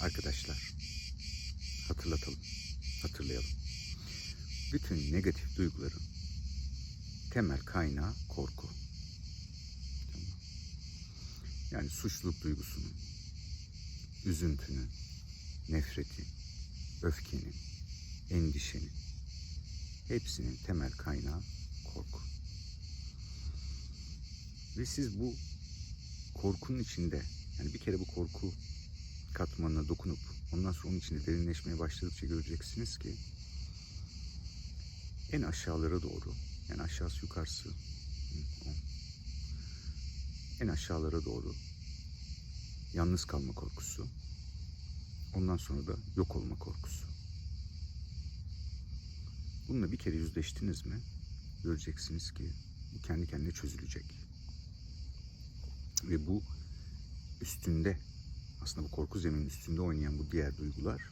Arkadaşlar hatırlatalım, hatırlayalım. Bütün negatif duyguların temel kaynağı korku. Yani suçluluk duygusunun, üzüntünün, nefretin, öfkenin, endişenin hepsinin temel kaynağı korku. Ve siz bu korkunun içinde yani bir kere bu korku katmanına dokunup ondan sonra onun içinde derinleşmeye başladıkça göreceksiniz ki en aşağılara doğru yani aşağısı yukarısı en aşağılara doğru yalnız kalma korkusu ondan sonra da yok olma korkusu. Bununla bir kere yüzleştiniz mi göreceksiniz ki bu kendi kendine çözülecek. Ve bu üstünde aslında bu korku zeminin üstünde oynayan bu diğer duygular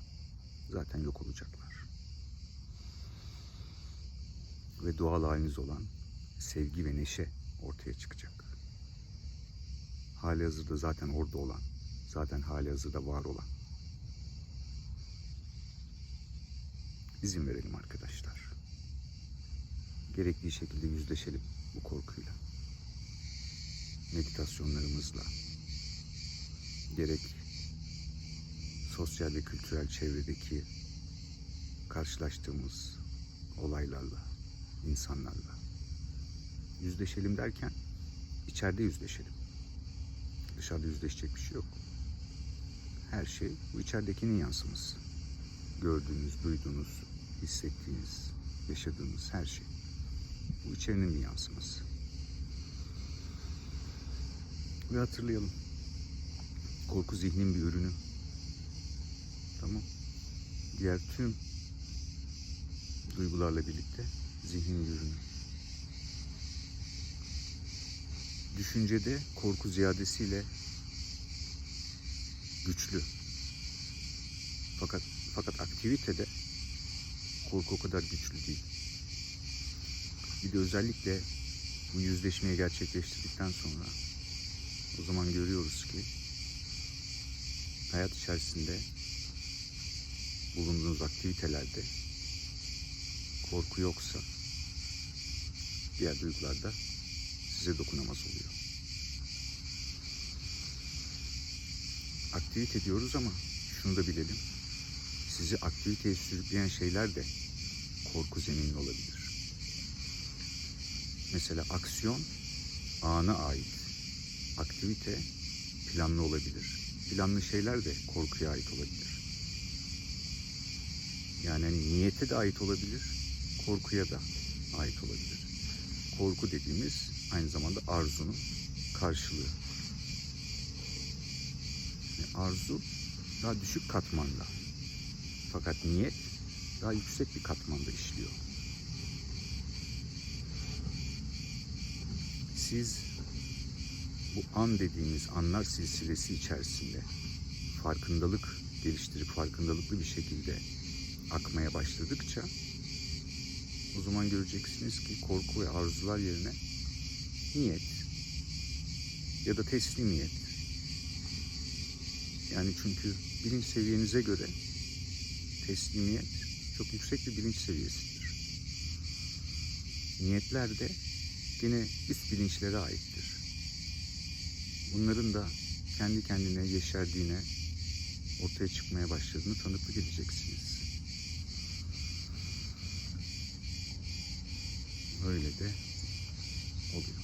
zaten yok olacaklar. Ve doğal haliniz olan sevgi ve neşe ortaya çıkacak. Hali hazırda zaten orada olan, zaten hali hazırda var olan. İzin verelim arkadaşlar. Gerektiği şekilde yüzleşelim bu korkuyla. Meditasyonlarımızla, gerek sosyal ve kültürel çevredeki karşılaştığımız olaylarla, insanlarla yüzleşelim derken içeride yüzleşelim. Dışarıda yüzleşecek bir şey yok. Her şey bu içeridekinin yansıması. Gördüğünüz, duyduğunuz, hissettiğiniz, yaşadığınız her şey. Bu içerinin bir yansıması. Ve hatırlayalım. Korku zihnin bir ürünü. Tamam. Diğer tüm duygularla birlikte zihnin bir ürünü. Düşüncede korku ziyadesiyle güçlü. Fakat fakat aktivitede korku o kadar güçlü değil. Bir de özellikle bu yüzleşmeyi gerçekleştirdikten sonra o zaman görüyoruz ki hayat içerisinde bulunduğunuz aktivitelerde korku yoksa diğer duygular da size dokunamaz oluyor. Aktivite diyoruz ama şunu da bilelim. Sizi aktiviteye sürükleyen şeyler de korku zeminli olabilir. Mesela aksiyon ana ait. Aktivite planlı olabilir. Planlı şeyler de korkuya ait olabilir. Yani hani niyete de ait olabilir, korkuya da ait olabilir. Korku dediğimiz aynı zamanda arzunun karşılığı. Yani arzu daha düşük katmanda. Fakat niyet daha yüksek bir katmanda işliyor. Siz bu an dediğimiz anlar silsilesi içerisinde farkındalık geliştirip farkındalıklı bir şekilde akmaya başladıkça o zaman göreceksiniz ki korku ve arzular yerine niyet ya da teslimiyet. Yani çünkü bilinç seviyenize göre teslimiyet çok yüksek bir bilinç seviyesidir. Niyetler de yine üst bilinçlere aittir. Bunların da kendi kendine yeşerdiğine, ortaya çıkmaya başladığını tanıklık edeceksiniz. Öyle de oluyor.